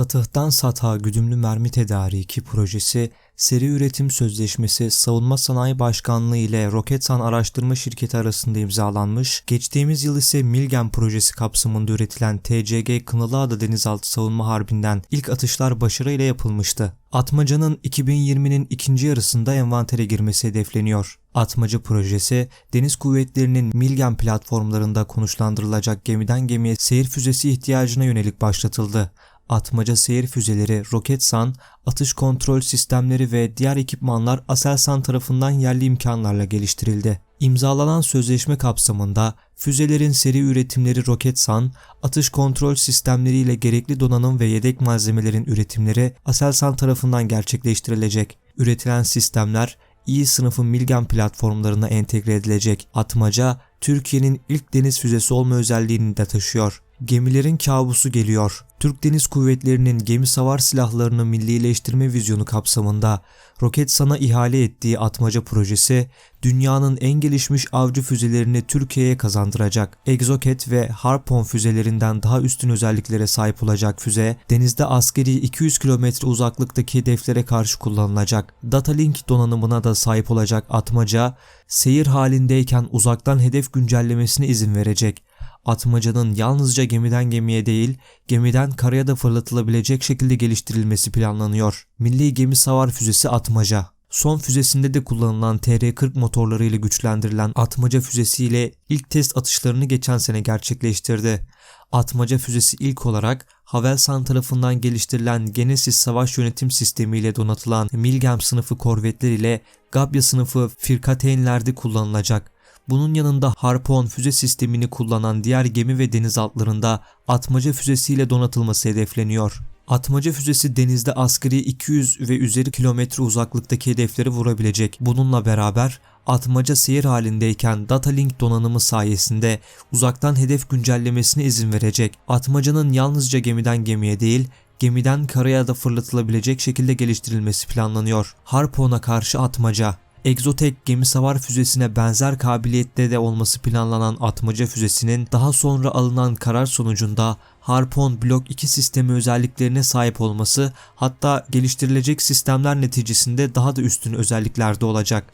Satıhtan Satağa Güdümlü Mermi Tedariki Projesi, Seri Üretim Sözleşmesi Savunma Sanayi Başkanlığı ile Roketsan Araştırma Şirketi arasında imzalanmış, geçtiğimiz yıl ise Milgen Projesi kapsamında üretilen TCG Kınalıada Denizaltı Savunma Harbi'nden ilk atışlar başarıyla yapılmıştı. Atmaca'nın 2020'nin ikinci yarısında envantere girmesi hedefleniyor. Atmaca projesi, deniz kuvvetlerinin Milgen platformlarında konuşlandırılacak gemiden gemiye seyir füzesi ihtiyacına yönelik başlatıldı atmaca seyir füzeleri, Roketsan, atış kontrol sistemleri ve diğer ekipmanlar Aselsan tarafından yerli imkanlarla geliştirildi. İmzalanan sözleşme kapsamında füzelerin seri üretimleri Roketsan, atış kontrol sistemleri ile gerekli donanım ve yedek malzemelerin üretimleri Aselsan tarafından gerçekleştirilecek. Üretilen sistemler iyi sınıfın Milgen platformlarına entegre edilecek. Atmaca, Türkiye'nin ilk deniz füzesi olma özelliğini de taşıyor. Gemilerin kabusu geliyor. Türk Deniz Kuvvetleri'nin gemi savar silahlarını millileştirme vizyonu kapsamında Roketsan'a ihale ettiği atmaca projesi dünyanın en gelişmiş avcı füzelerini Türkiye'ye kazandıracak. Exocet ve Harpoon füzelerinden daha üstün özelliklere sahip olacak füze, denizde askeri 200 kilometre uzaklıktaki hedeflere karşı kullanılacak. Datalink donanımına da sahip olacak atmaca, seyir halindeyken uzaktan hedef güncellemesine izin verecek atmacanın yalnızca gemiden gemiye değil, gemiden karaya da fırlatılabilecek şekilde geliştirilmesi planlanıyor. Milli Gemi Savar Füzesi Atmaca Son füzesinde de kullanılan TR-40 motorlarıyla güçlendirilen Atmaca füzesiyle ilk test atışlarını geçen sene gerçekleştirdi. Atmaca füzesi ilk olarak Havelsan tarafından geliştirilen Genesis savaş yönetim sistemi ile donatılan Milgem sınıfı korvetler ile Gabya sınıfı firkateynlerde kullanılacak. Bunun yanında Harpoon füze sistemini kullanan diğer gemi ve denizaltılarında atmaca füzesiyle donatılması hedefleniyor. Atmaca füzesi denizde askeri 200 ve üzeri kilometre uzaklıktaki hedefleri vurabilecek. Bununla beraber atmaca seyir halindeyken datalink donanımı sayesinde uzaktan hedef güncellemesine izin verecek. Atmacanın yalnızca gemiden gemiye değil, gemiden karaya da fırlatılabilecek şekilde geliştirilmesi planlanıyor. Harpoon'a karşı atmaca Exotek gemi savar füzesine benzer kabiliyette de olması planlanan atmaca füzesinin daha sonra alınan karar sonucunda Harpoon Block 2 sistemi özelliklerine sahip olması hatta geliştirilecek sistemler neticesinde daha da üstün özelliklerde olacak.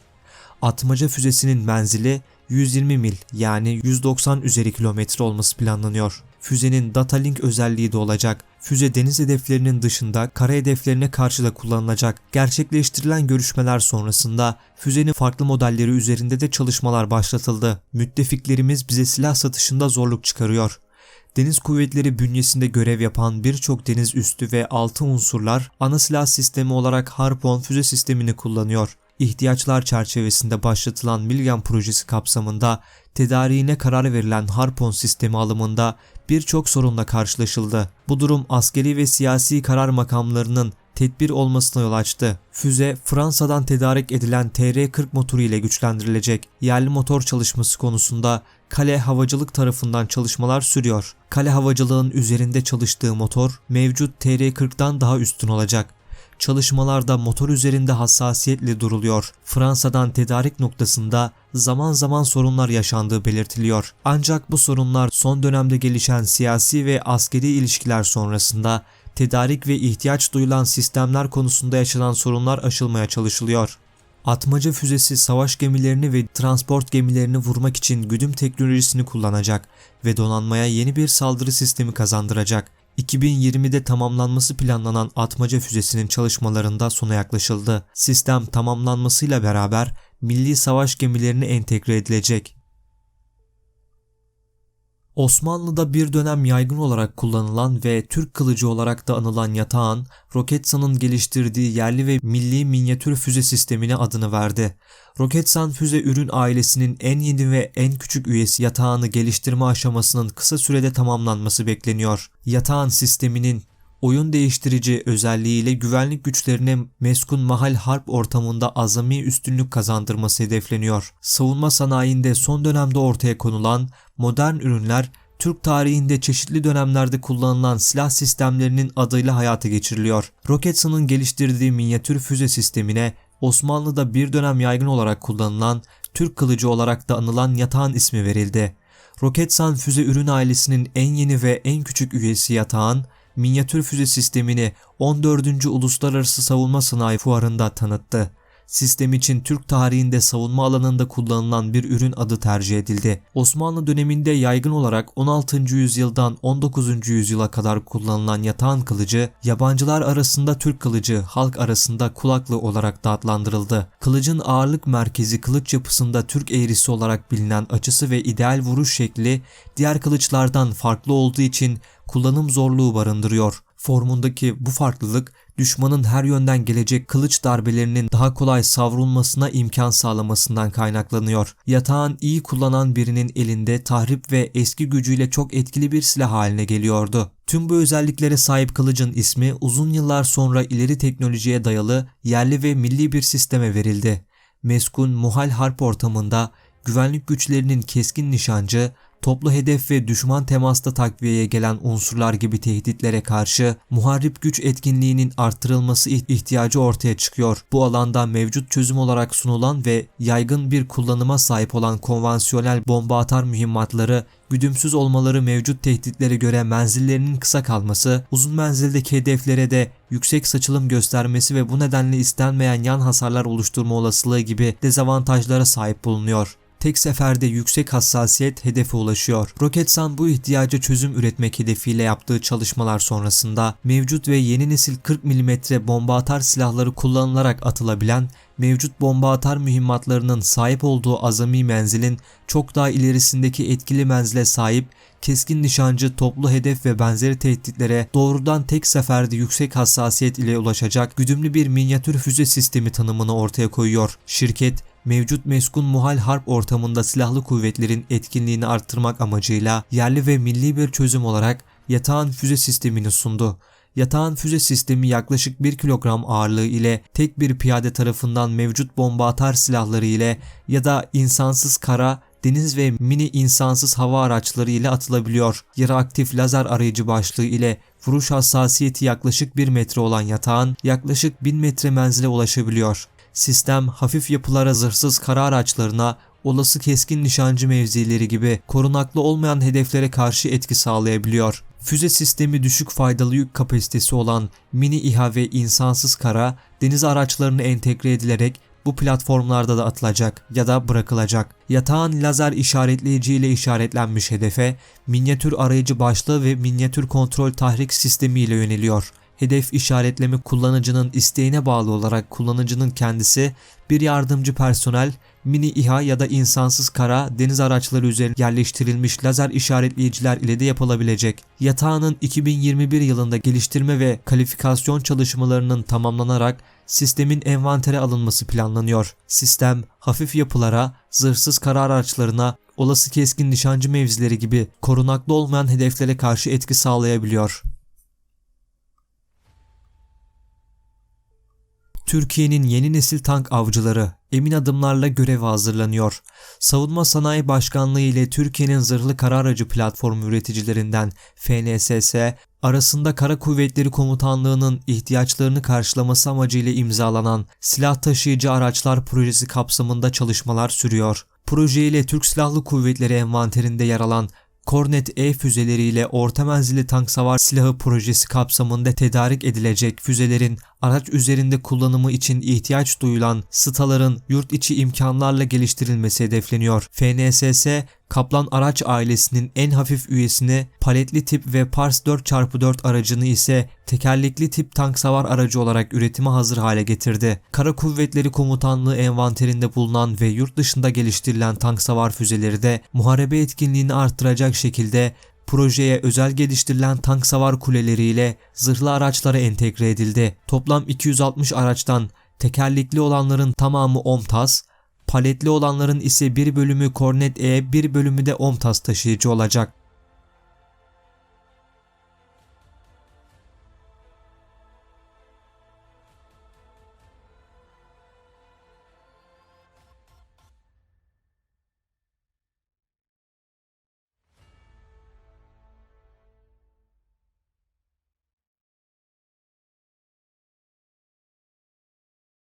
Atmaca füzesinin menzili 120 mil yani 190 üzeri kilometre olması planlanıyor. Füzenin data link özelliği de olacak. Füze deniz hedeflerinin dışında kara hedeflerine karşı da kullanılacak. Gerçekleştirilen görüşmeler sonrasında füzenin farklı modelleri üzerinde de çalışmalar başlatıldı. Müttefiklerimiz bize silah satışında zorluk çıkarıyor. Deniz kuvvetleri bünyesinde görev yapan birçok deniz üstü ve altı unsurlar ana silah sistemi olarak Harpoon füze sistemini kullanıyor ihtiyaçlar çerçevesinde başlatılan Milgen projesi kapsamında tedariğine karar verilen Harpon sistemi alımında birçok sorunla karşılaşıldı. Bu durum askeri ve siyasi karar makamlarının tedbir olmasına yol açtı. Füze Fransa'dan tedarik edilen TR-40 motoru ile güçlendirilecek. Yerli motor çalışması konusunda Kale Havacılık tarafından çalışmalar sürüyor. Kale Havacılığın üzerinde çalıştığı motor mevcut TR-40'dan daha üstün olacak. Çalışmalarda motor üzerinde hassasiyetle duruluyor. Fransa'dan tedarik noktasında zaman zaman sorunlar yaşandığı belirtiliyor. Ancak bu sorunlar son dönemde gelişen siyasi ve askeri ilişkiler sonrasında tedarik ve ihtiyaç duyulan sistemler konusunda yaşanan sorunlar aşılmaya çalışılıyor. Atmaca füzesi savaş gemilerini ve transport gemilerini vurmak için güdüm teknolojisini kullanacak ve donanmaya yeni bir saldırı sistemi kazandıracak. 2020'de tamamlanması planlanan atmaca füzesinin çalışmalarında sona yaklaşıldı. Sistem tamamlanmasıyla beraber milli savaş gemilerine entegre edilecek. Osmanlı'da bir dönem yaygın olarak kullanılan ve Türk kılıcı olarak da anılan yatağın, Roketsan'ın geliştirdiği yerli ve milli minyatür füze sistemine adını verdi. Roketsan füze ürün ailesinin en yeni ve en küçük üyesi yatağını geliştirme aşamasının kısa sürede tamamlanması bekleniyor. Yatağın sisteminin oyun değiştirici özelliğiyle güvenlik güçlerine meskun mahal harp ortamında azami üstünlük kazandırması hedefleniyor. Savunma sanayinde son dönemde ortaya konulan modern ürünler Türk tarihinde çeşitli dönemlerde kullanılan silah sistemlerinin adıyla hayata geçiriliyor. Roketsan'ın geliştirdiği minyatür füze sistemine Osmanlı'da bir dönem yaygın olarak kullanılan Türk kılıcı olarak da anılan yatağın ismi verildi. Roketsan füze ürün ailesinin en yeni ve en küçük üyesi yatağın minyatür füze sistemini 14. Uluslararası Savunma Sanayi Fuarı'nda tanıttı. Sistem için Türk tarihinde savunma alanında kullanılan bir ürün adı tercih edildi. Osmanlı döneminde yaygın olarak 16. yüzyıldan 19. yüzyıla kadar kullanılan yatağın kılıcı, yabancılar arasında Türk kılıcı, halk arasında kulaklı olarak da adlandırıldı. Kılıcın ağırlık merkezi kılıç yapısında Türk eğrisi olarak bilinen açısı ve ideal vuruş şekli diğer kılıçlardan farklı olduğu için kullanım zorluğu barındırıyor. Formundaki bu farklılık düşmanın her yönden gelecek kılıç darbelerinin daha kolay savrulmasına imkan sağlamasından kaynaklanıyor. Yatağın iyi kullanan birinin elinde tahrip ve eski gücüyle çok etkili bir silah haline geliyordu. Tüm bu özelliklere sahip kılıcın ismi uzun yıllar sonra ileri teknolojiye dayalı yerli ve milli bir sisteme verildi. Meskun muhal harp ortamında güvenlik güçlerinin keskin nişancı, toplu hedef ve düşman temasta takviyeye gelen unsurlar gibi tehditlere karşı muharip güç etkinliğinin arttırılması ihtiyacı ortaya çıkıyor. Bu alanda mevcut çözüm olarak sunulan ve yaygın bir kullanıma sahip olan konvansiyonel bomba atar mühimmatları güdümsüz olmaları mevcut tehditlere göre menzillerinin kısa kalması, uzun menzildeki hedeflere de yüksek saçılım göstermesi ve bu nedenle istenmeyen yan hasarlar oluşturma olasılığı gibi dezavantajlara sahip bulunuyor tek seferde yüksek hassasiyet hedefe ulaşıyor. Roketsan bu ihtiyaca çözüm üretmek hedefiyle yaptığı çalışmalar sonrasında mevcut ve yeni nesil 40 mm bomba atar silahları kullanılarak atılabilen mevcut bomba atar mühimmatlarının sahip olduğu azami menzilin çok daha ilerisindeki etkili menzile sahip keskin nişancı, toplu hedef ve benzeri tehditlere doğrudan tek seferde yüksek hassasiyet ile ulaşacak güdümlü bir minyatür füze sistemi tanımını ortaya koyuyor. Şirket mevcut meskun muhal harp ortamında silahlı kuvvetlerin etkinliğini arttırmak amacıyla yerli ve milli bir çözüm olarak yatağın füze sistemini sundu. Yatağın füze sistemi yaklaşık 1 kilogram ağırlığı ile tek bir piyade tarafından mevcut bomba atar silahları ile ya da insansız kara, deniz ve mini insansız hava araçları ile atılabiliyor. Yarı aktif lazer arayıcı başlığı ile vuruş hassasiyeti yaklaşık 1 metre olan yatağın yaklaşık 1000 metre menzile ulaşabiliyor. Sistem hafif yapılara zırhsız kara araçlarına, olası keskin nişancı mevzileri gibi korunaklı olmayan hedeflere karşı etki sağlayabiliyor. Füze sistemi düşük faydalı yük kapasitesi olan mini İHA ve insansız kara deniz araçlarına entegre edilerek bu platformlarda da atılacak ya da bırakılacak. Yatağın lazer işaretleyici ile işaretlenmiş hedefe minyatür arayıcı başlığı ve minyatür kontrol tahrik sistemi ile yöneliyor hedef işaretleme kullanıcının isteğine bağlı olarak kullanıcının kendisi bir yardımcı personel, mini İHA ya da insansız kara deniz araçları üzerine yerleştirilmiş lazer işaretleyiciler ile de yapılabilecek. Yatağının 2021 yılında geliştirme ve kalifikasyon çalışmalarının tamamlanarak sistemin envantere alınması planlanıyor. Sistem hafif yapılara, zırhsız kara araçlarına, olası keskin nişancı mevzileri gibi korunaklı olmayan hedeflere karşı etki sağlayabiliyor. Türkiye'nin yeni nesil tank avcıları emin adımlarla göreve hazırlanıyor. Savunma Sanayi Başkanlığı ile Türkiye'nin zırhlı kara aracı platformu üreticilerinden FNSS arasında Kara Kuvvetleri Komutanlığı'nın ihtiyaçlarını karşılaması amacıyla imzalanan silah taşıyıcı araçlar projesi kapsamında çalışmalar sürüyor. Proje ile Türk Silahlı Kuvvetleri envanterinde yer alan Kornet E füzeleriyle orta menzilli tank savar silahı projesi kapsamında tedarik edilecek füzelerin araç üzerinde kullanımı için ihtiyaç duyulan staların yurt içi imkanlarla geliştirilmesi hedefleniyor. FNSS Kaplan araç ailesinin en hafif üyesini paletli tip ve Pars 4x4 aracını ise tekerlekli tip tank savar aracı olarak üretime hazır hale getirdi. Kara Kuvvetleri Komutanlığı envanterinde bulunan ve yurt dışında geliştirilen tank savar füzeleri de muharebe etkinliğini arttıracak şekilde projeye özel geliştirilen tank savar kuleleriyle zırhlı araçlara entegre edildi. Toplam 260 araçtan tekerlekli olanların tamamı OMTAS, Paletli olanların ise bir bölümü Kornet E, bir bölümü de OMTAS taşıyıcı olacak.